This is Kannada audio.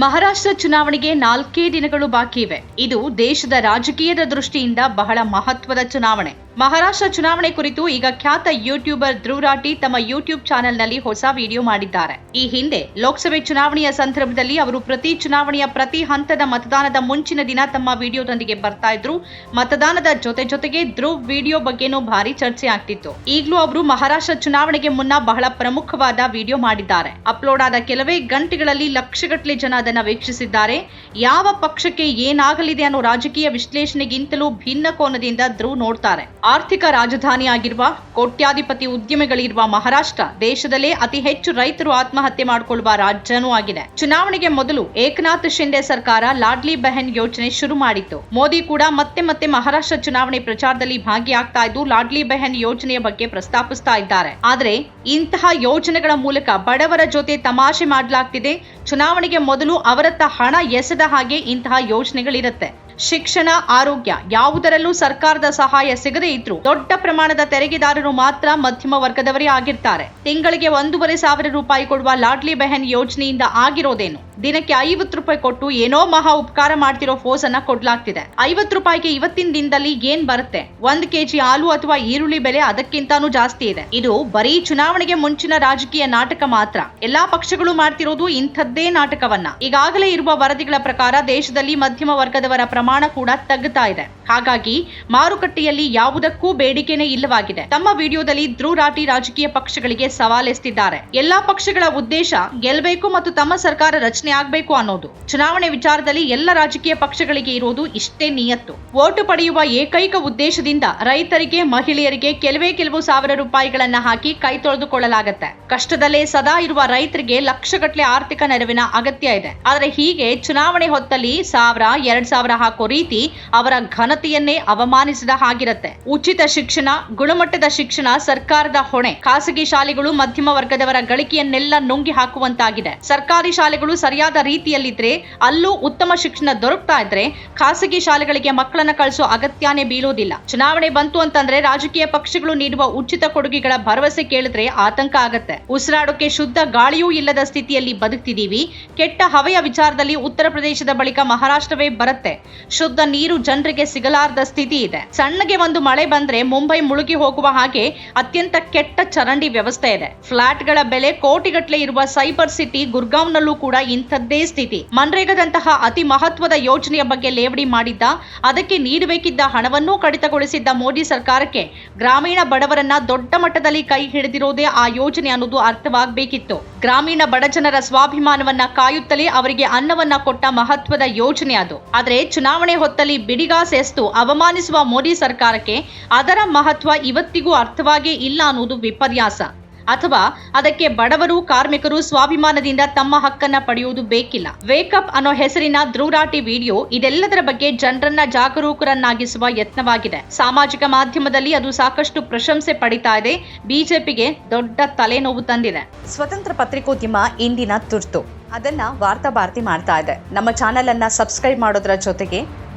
ಮಹಾರಾಷ್ಟ್ರ ಚುನಾವಣೆಗೆ ನಾಲ್ಕೇ ದಿನಗಳು ಬಾಕಿ ಇವೆ ಇದು ದೇಶದ ರಾಜಕೀಯದ ದೃಷ್ಟಿಯಿಂದ ಬಹಳ ಮಹತ್ವದ ಚುನಾವಣೆ. ಮಹಾರಾಷ್ಟ್ರ ಚುನಾವಣೆ ಕುರಿತು ಈಗ ಖ್ಯಾತ ಯೂಟ್ಯೂಬರ್ ಧ್ರುವರಾಟಿ ತಮ್ಮ ಯೂಟ್ಯೂಬ್ ಚಾನೆಲ್ನಲ್ಲಿ ಹೊಸ ವಿಡಿಯೋ ಮಾಡಿದ್ದಾರೆ. ಈ ಹಿಂದೆ ಲೋಕಸಭೆ ಚುನಾವಣೆಯ ಸಂದರ್ಭದಲ್ಲಿ ಅವರು ಪ್ರತಿ ಚುನಾವಣೆಯ ಪ್ರತಿ ಹಂತದ ಮತದಾನದ ಮುಂಚಿನ ದಿನ ತಮ್ಮ ವಿಡಿಯೋದೊಂದಿಗೆ ಬರ್ತಾ ಇದ್ರು. ಮತದಾನದ ಜೊತೆ ಜೊತೆಗೆ ಧ್ರುವ್ ವಿಡಿಯೋ ಬಗ್ಗೆನೂ ಭಾರಿ ಚರ್ಚೆ ಆಗ್ತಿತ್ತು. ಈಗಲೂ ಅವರು ಮಹಾರಾಷ್ಟ್ರ ಚುನಾವಣೆಗೆ ಮುನ್ನ ಬಹಳ ಪ್ರಮುಖವಾದ ವಿಡಿಯೋ ಮಾಡಿದ್ದಾರೆ. ಅಪ್ಲೋಡ್ ಆದ ಕೆಲವೇ ಗಂಟೆಗಳಲ್ಲಿ ಲಕ್ಷಗಟ್ಟಲೆ ಜನ ಅದನ್ನು ವೀಕ್ಷಿಸಿದ್ದಾರೆ. ಯಾವ ಪಕ್ಷಕ್ಕೆ ಏನಾಗಲಿದೆ ಅನ್ನೋ ರಾಜಕೀಯ ವಿಶ್ಲೇಷಣೆಗಿಂತಲೂ ಭಿನ್ನ ಕೋನದಿಂದ ಧ್ರುವ್ ನೋಡ್ತಾರೆ. ಆರ್ಥಿಕ ರಾಜಧಾನಿಯಾಗಿರುವ ಕೋಟ್ಯಾಧಿಪತಿ ಉದ್ಯಮಿಗಳಿರುವ ಮಹಾರಾಷ್ಟ್ರ ದೇಶದಲ್ಲೇ ಅತಿ ಹೆಚ್ಚು ರೈತರು ಆತ್ಮಹತ್ಯೆ ಮಾಡಿಕೊಳ್ಳುವ ರಾಜ್ಯನೂ ಆಗಿದೆ. ಚುನಾವಣೆಗೆ ಮೊದಲು ಏಕನಾಥ್ ಶಿಂದೆ ಸರ್ಕಾರ ಲಾಡ್ಲಿ ಬೆಹನ್ ಯೋಜನೆ ಶುರು ಮಾಡಿತ್ತು. ಮೋದಿ ಕೂಡ ಮತ್ತೆ ಮತ್ತೆ ಮಹಾರಾಷ್ಟ್ರ ಚುನಾವಣೆ ಪ್ರಚಾರದಲ್ಲಿ ಭಾಗಿಯಾಗ್ತಾ ಇದ್ದು ಲಾಡ್ಲಿ ಬೆಹನ್ ಯೋಜನೆಯ ಬಗ್ಗೆ ಪ್ರಸ್ತಾಪಿಸ್ತಾ ಇದ್ದಾರೆ. ಆದರೆ ಇಂತಹ ಯೋಜನೆಗಳ ಮೂಲಕ ಬಡವರ ಜೊತೆ ತಮಾಷೆ ಮಾಡಲಾಗ್ತಿದೆ. ಚುನಾವಣೆಗೆ ಮೊದಲು ಅವರತ್ತ ಹಣ ಎಸೆದ ಹಾಗೆ ಇಂತಹ ಯೋಜನೆಗಳಿರುತ್ತೆ. ಶಿಕ್ಷಣ, ಆರೋಗ್ಯ ಯಾವುದರಲ್ಲೂ ಸರ್ಕಾರದ ಸಹಾಯ ಸಿಗದೇ ಇದ್ರು ದೊಡ್ಡ ಪ್ರಮಾಣದ ತೆರಿಗೆದಾರರು ಮಾತ್ರ ಮಧ್ಯಮ ವರ್ಗದವರೇ ಆಗಿರ್ತಾರೆ. ತಿಂಗಳಿಗೆ ಒಂದೂವರೆ ಸಾವಿರ ರೂಪಾಯಿ ಕೊಡುವ ಲಾಡ್ಲಿ ಬೆಹನ್ ಯೋಜನೆಯಿಂದ ಆಗಿರೋದೇನು? ದಿನಕ್ಕೆ ಐವತ್ತು ರೂಪಾಯಿ ಕೊಟ್ಟು ಏನೋ ಮಹಾ ಉಪಕಾರ ಮಾಡ್ತಿರೋ ಫೋಸ್ ಅನ್ನ ಕೊಡ್ಲಾಗ್ತಿದೆ. ಐವತ್ತು ರೂಪಾಯಿಗೆ ಇವತ್ತಿನ ದಿನದಲ್ಲಿ ಏನ್ ಬರುತ್ತೆ? ಒಂದ್ ಕೆಜಿ ಹಾಲು ಅಥವಾ ಈರುಳ್ಳಿ ಬೆಲೆ ಅದಕ್ಕಿಂತಾನೂ ಜಾಸ್ತಿ ಇದೆ. ಇದು ಬರೀ ಚುನಾವಣೆಗೆ ಮುಂಚಿನ ರಾಜಕೀಯ ನಾಟಕ ಮಾತ್ರ. ಎಲ್ಲಾ ಪಕ್ಷಗಳು ಮಾಡ್ತಿರೋದು ಇಂಥದ್ದೇ ನಾಟಕವನ್ನ. ಈಗಾಗಲೇ ಇರುವ ವರದಿಗಳ ಪ್ರಕಾರ ದೇಶದಲ್ಲಿ ಮಧ್ಯಮ ವರ್ಗದವರ ಪ್ರಮಾಣ ಕೂಡ ತಗ್ಗುತ್ತಾ ಇದೆ. ಹಾಗಾಗಿ ಮಾರುಕಟ್ಟೆಯಲ್ಲಿ ಯಾವುದಕ್ಕೂ ಬೇಡಿಕೆನೇ ಇಲ್ಲವಾಗಿದೆ. ತಮ್ಮ ವಿಡಿಯೋದಲ್ಲಿ ಧ್ರುವ್ ರಾಜಕೀಯ ಪಕ್ಷಗಳಿಗೆ ಸವಾಲೆಸ್ತಿದ್ದಾರೆ ಎಲ್ಲಾ ಪಕ್ಷಗಳ ಉದ್ದೇಶ ಗೆಲ್ಲಬೇಕು ಮತ್ತು ತಮ್ಮ ಸರ್ಕಾರ ರಚನೆ ಆಗಬೇಕು ಅನ್ನೋದು. ಚುನಾವಣೆ ವಿಚಾರದಲ್ಲಿ ಎಲ್ಲ ರಾಜಕೀಯ ಪಕ್ಷಗಳಿಗೆ ಇರೋದು ಇಷ್ಟೇ ನಿಯತ್ತು. ಓಟು ಪಡೆಯುವ ಏಕೈಕ ಉದ್ದೇಶದಿಂದ ರೈತರಿಗೆ, ಮಹಿಳೆಯರಿಗೆ ಕೆಲವೇ ಕೆಲವು ಸಾವಿರ ರೂಪಾಯಿಗಳನ್ನ ಹಾಕಿ ಕೈ ತೊಳೆದುಕೊಳ್ಳಲಾಗತ್ತೆ. ಕಷ್ಟದಲ್ಲೇ ಸದಾ ಇರುವ ರೈತರಿಗೆ ಲಕ್ಷಗಟ್ಟಲೆ ಆರ್ಥಿಕ ನೆರವಿನ ಅಗತ್ಯ ಇದೆ. ಆದರೆ ಹೀಗೆ ಚುನಾವಣೆ ಹೊತ್ತಲ್ಲಿ ಸಾವಿರ, ಎರಡ್ ಸಾವಿರ ಹಾಕೋ ರೀತಿ ಅವರ ಘನತೆಯನ್ನೇ ಅವಮಾನಿಸಿದ ಹಾಗಿರುತ್ತೆ. ಉಚಿತ ಶಿಕ್ಷಣ, ಗುಣಮಟ್ಟದ ಶಿಕ್ಷಣ, ಸರ್ಕಾರದ ಹೊಣೆ. ಖಾಸಗಿ ಶಾಲೆಗಳು ಮಧ್ಯಮ ವರ್ಗದವರ ಗಳಿಕೆಯನ್ನೆಲ್ಲ ನುಂಗಿ ಹಾಕುವಂತಾಗಿದೆ. ಸರ್ಕಾರಿ ಶಾಲೆಗಳು ಸರಿಯಾದ ರೀತಿಯಲ್ಲಿದ್ರೆ, ಅಲ್ಲೂ ಉತ್ತಮ ಶಿಕ್ಷಣ ದೊರಕ್ತಾ ಇದ್ರೆ, ಖಾಸಗಿ ಶಾಲೆಗಳಿಗೆ ಮಕ್ಕಳನ್ನ ಕಳಿಸೋ ಅಗತ್ಯನೇ ಬೀಳೋದಿಲ್ಲ. ಚುನಾವಣೆ ಬಂತು ಅಂತಂದ್ರೆ ರಾಜಕೀಯ ಪಕ್ಷಗಳು ನೀಡುವ ಉಚಿತ ಕೊಡುಗೆಗಳ ಭರವಸೆ ಕೇಳಿದ್ರೆ ಆತಂಕ ಆಗತ್ತೆ. ಉಸಿರಾಡೋಕೆ ಶುದ್ಧ ಗಾಳಿಯೂ ಇಲ್ಲದ ಸ್ಥಿತಿಯಲ್ಲಿ ಬದುಕ್ತಿದ್ದೀವಿ ಕೆಟ್ಟ ಹವೆಯ ವಿಚಾರದಲ್ಲಿ ಉತ್ತರ ಪ್ರದೇಶದ ಬಳಿಕ ಮಹಾರಾಷ್ಟ್ರವೇ ಬರುತ್ತೆ. ಶುದ್ಧ ನೀರು ಜನರಿಗೆ ಸಿಗಲಾರದ ಸ್ಥಿತಿ ಇದೆ. ಸಣ್ಣಗೆ ಒಂದು ಮಳೆ ಬಂದ್ರೆ ಮುಂಬೈ ಮುಳುಗಿ ಹೋಗುವ ಹಾಗೆ ಅತ್ಯಂತ ಕೆಟ್ಟ ಚರಂಡಿ ವ್ಯವಸ್ಥೆ ಇದೆ. ಫ್ಲಾಟ್ಗಳ ಬೆಲೆ ಕೋಟಿಗಟ್ಟಲೆ ಇರುವ ಸೈಬರ್ ಸಿಟಿ ಗುರ್ಗಾಂವ್ನಲ್ಲೂ ಕೂಡ ಇಂಥದ್ದೇ ಸ್ಥಿತಿ. ಮನ್ರೇಗದಂತಹ ಅತಿ ಮಹತ್ವದ ಯೋಜನೆಯ ಬಗ್ಗೆ ಲೇವಡಿ ಮಾಡಿದ್ದ, ಅದಕ್ಕೆ ನೀಡಬೇಕಿದ್ದ ಹಣವನ್ನೂ ಕಡಿತಗೊಳಿಸಿದ್ದ ಮೋದಿ ಸರ್ಕಾರಕ್ಕೆ ಗ್ರಾಮೀಣ ಬಡವರನ್ನ ದೊಡ್ಡ ಮಟ್ಟದಲ್ಲಿ ಕೈ ಹಿಡಿದಿರೋದೇ ಆ ಯೋಜನೆ ಅನ್ನೋದು ಅರ್ಥವಾಗಬೇಕಿತ್ತು. ಗ್ರಾಮೀಣ ಬಡಜನರ ಸ್ವಾಭಿಮಾನವನ್ನ ಕಾಯುತ್ತಲೇ ಅವರಿಗೆ ಅನ್ನವನ್ನ ಕೊಟ್ಟ ಮಹತ್ವದ ಯೋಜನೆ ಅದು. ಆದರೆ ಚುನಾವಣೆ ಹೊತ್ತಲ್ಲಿ ಬಿಡಿಗಾಸೆಸ್ತು ಅವಮಾನಿಸುವ ಮೋದಿ ಸರ್ಕಾರಕ್ಕೆ ಅದರ ಮಹತ್ವ ಇವತ್ತಿಗೂ ಅರ್ಥವಾಗೇ ಇಲ್ಲ ಅನ್ನೋದು ವಿಪರ್ಯಾಸ. ಅಥವಾ ಅದಕ್ಕೆ ಬಡವರು ಕಾರ್ಮಿಕರು ಸ್ವಾಭಿಮಾನದಿಂದ ತಮ್ಮ ಹಕ್ಕನ್ನ ಪಡೆಯುವುದು ಬೇಕಿಲ್ಲ. ವೇಕಪ್ ಅನ್ನೋ ಹೆಸರಿನ ಧ್ರುವರಾಟಿ ವಿಡಿಯೋ ಇದೆಲ್ಲದರ ಬಗ್ಗೆ ಜನರನ್ನ ಜಾಗರೂಕರನ್ನಾಗಿಸುವ ಯತ್ನವಾಗಿದೆ. ಸಾಮಾಜಿಕ ಮಾಧ್ಯಮದಲ್ಲಿ ಅದು ಸಾಕಷ್ಟು ಪ್ರಶಂಸೆ ಪಡಿತಾ ಇದೆ. ಬಿಜೆಪಿಗೆ ದೊಡ್ಡ ತಲೆನೋವು ತಂದಿದೆ. ಸ್ವತಂತ್ರ ಪತ್ರಿಕೋದ್ಯಮ ಇಂದಿನ ತುರ್ತು. ಅದನ್ನ ವಾರ್ತಾ ಭಾರತಿ ಮಾಡ್ತಾ ಇದೆ. ನಮ್ಮ ಚಾನೆಲ್ ಅನ್ನ ಸಬ್ಸ್ಕ್ರೈಬ್ ಮಾಡೋದ್ರ ಜೊತೆಗೆ